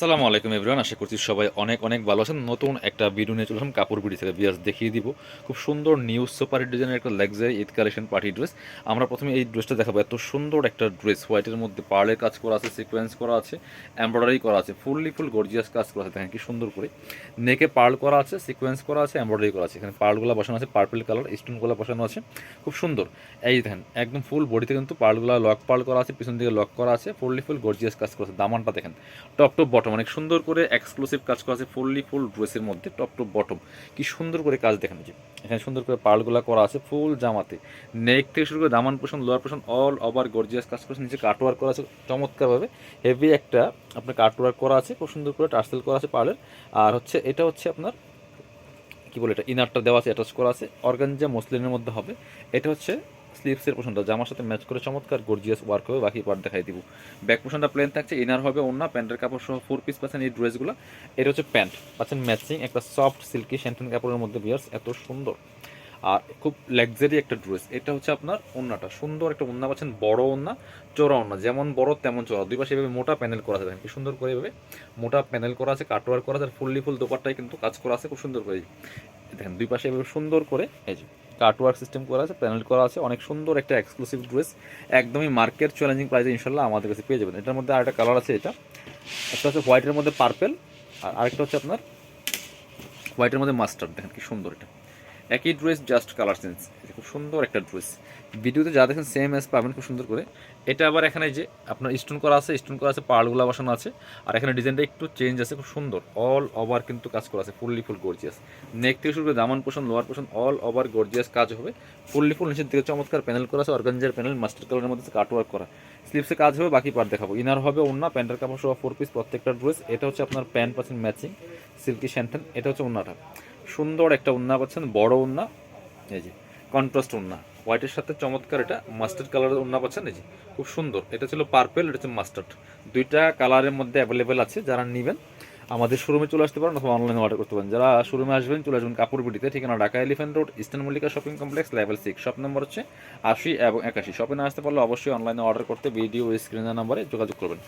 সালামু আলাইকুম এভরিওয়ান, আশা করছি সবাই অনেক অনেক ভালো আছেন। নতুন একটা ভিডিও নিয়ে চলে কাপড় বিড়ি থেকে বিয়াস দেখিয়ে দিব। খুব সুন্দর নিউ সুপার ডিজাইনের একটা luxury Eid collection party dress আমরা প্রথমে এই ড্রেসটা দেখাবো। এত সুন্দর একটা ড্রেস হোয়াইটের মধ্যে পার্লের কাজ করা আছে সিকোয়েন্স করা আছে এমব্রয়ডারি করা আছে ফুললি ফুল গর্জিয়াস কাজ করা আছে। দেখেন কি সুন্দর করে। নেকে পার্ল করা আছে সিকোয়েন্স করা আছে এমব্রয়ডারি করা আছে। এখানে পার্লগুলো বসানো আছে পার্পল কালার স্টোনগুলো বসানো আছে। খুব সুন্দর। এই দেখেন, একদম ফুল বডিতে কিন্তু পার্লগুলো লক পার্ল করা আছে, পিছন দিকে লক করা আছে ফুললি ফুল গর্জিয়াস কাজ করা আছে। দামানটা দেখেন টপ টপ বটম অনেক সুন্দর করে এক্সক্লুসিভ কাজ করা আছে ফুললি ফুল ড্রেসের মধ্যে টপ টপ বটম কি সুন্দর করে কাজ দেখেন যে, এখানে সুন্দর করে পার্লগুলা করা আছে ফুল জামাতে। নেক থেকে শুরু করে দামান পোষণ লোয়ার পোষণ অল ওভার গর্জিয়াস কাজ করেছে নিচে কাটওয়ার্ক করা আছে চমৎকারভাবে। হেভি একটা আপনার কাটওয়ার্ক করা আছে, খুব সুন্দর করে টার্সেল করা আছে পার্লের। আর হচ্ছে, এটা হচ্ছে আপনার, কি বলে এটা ইনারটা দেওয়া আছে অ্যাটাচ করা আছে। অর্গানজা মসলিনের মধ্যে হবে। এটা হচ্ছে স্লিপসের পোশনটা জামার সাথে ম্যাচ করে চমৎকার গর্জিয়াস ওয়ার্ক হবে বাকি পার্ট দেখাই দিব। ব্যাক পোশনটা প্লেন থাকছে ইনার হবে অন্য প্যান্টের কাপড় সহ ফোর পিস পাচ্ছেন এই ড্রেসগুলো এটা হচ্ছে প্যান্ট পাচ্ছেন ম্যাচিং একটা সফট সিল্কি শ্যান্টন কাপড়ের মধ্যে বিয়ার্স এত সুন্দর। আর খুব লাক্সারি একটা ড্রেস এটা হচ্ছে আপনার ওন্নাটা সুন্দর একটা ওন্না পাচ্ছেন, বড় ওন্না চোরা ওন্না যেমন বড় তেমন চোরা দুই পাশে এভাবে মোটা প্যানেল করা আছে, দেখেন কি সুন্দর করে এভাবে মোটা প্যানেল করা আছে কাটওয়ার করা আছে ফুললি ফুল দোপারটাই কিন্তু কাজ করা আছে, খুব সুন্দর করে। দেখেন, দুই পাশে এভাবে সুন্দর করে, এই যে কাটওয়ার্ক সিস্টেম করা আছে প্যানেল করা আছে, অনেক সুন্দর একটা এক্সক্লুসিভ ড্রেস একদমই মার্কেট চ্যালেঞ্জিং প্রাইসে ইনশাল্লাহ আমাদের কাছে পেয়ে যাবেন। এটার মধ্যে আর একটা কালার আছে এটা। একটা হচ্ছে হোয়াইটের মধ্যে পার্পেল আর আরেকটা হচ্ছে আপনার হোয়াইটের মধ্যে মাস্টার্ড দেখেন কি সুন্দর এটা। একই ড্রেস জাস্ট কালার চেঞ্জ খুব সুন্দর একটা ড্রেস ভিডিওতে যা দেখেন সেম এস পাবেন, খুব সুন্দর করে। এটা আবার এখানে যে আপনার স্টোন করা আছে স্টোন করা আছে পার্লগুলো বসানো আছে। আর এখানে ডিজাইনটা একটু চেঞ্জ আছে, খুব সুন্দর। অল ওভার কিন্তু কাজ করা আছে ফুললি ফুল গর্জিয়াস নেক থেকে শুরু করে দামান পোষণ লোয়ার পোষণ অল ওভার গর্জিয়াস কাজ হবে। ফুললি ফুল নিচের দিকে চমৎকার প্যানেল করা আছে অর্গানজার প্যানেল মাস্টার কালারের মধ্যে কাটওয়ার্ক করা। স্লিপসে কাজ হবে, বাকি পার্ট দেখাবো। ইনার হবে অন্য প্যান্টের কাপড় সহ ফোর পিস প্রত্যেকটা ড্রেস এটা হচ্ছে আপনার প্যান্ট পাচ্ছেন ম্যাচিং সিল্কি শ্যান্টেন এটা হচ্ছে উন্নাটা সুন্দর একটা উন্না পাচ্ছেন, বড় উন্না। এই যে কন্ট্রাস্ট উন্না। হোয়াইটের সাথে চমৎকার এটা মাস্টার্ড কালারের উন্না পাচ্ছেন, এই যে, খুব সুন্দর। এটা ছিল পার্পেল এটা হচ্ছে মাস্টার্ড দুইটা কালারের মধ্যে অ্যাভেলেবেল আছে, যারা নেবেন, আমাদের শোরুমে চলে আসতে পারেন অথবা অনলাইনে অর্ডার করতে পারেন। যারা শোরুমে আসবেন, চলে আসবেন কাপড় বিটিতে, ঠিকানা Dhaka Elephant Road Eastern Mallika shopping complex level six shop number হচ্ছে আশি এবং একাশি। শপে না আসতে পারলে অবশ্যই অনলাইনে অর্ডার করতে ভিডিও স্ক্রিনের নাম্বারে যোগাযোগ করবেন।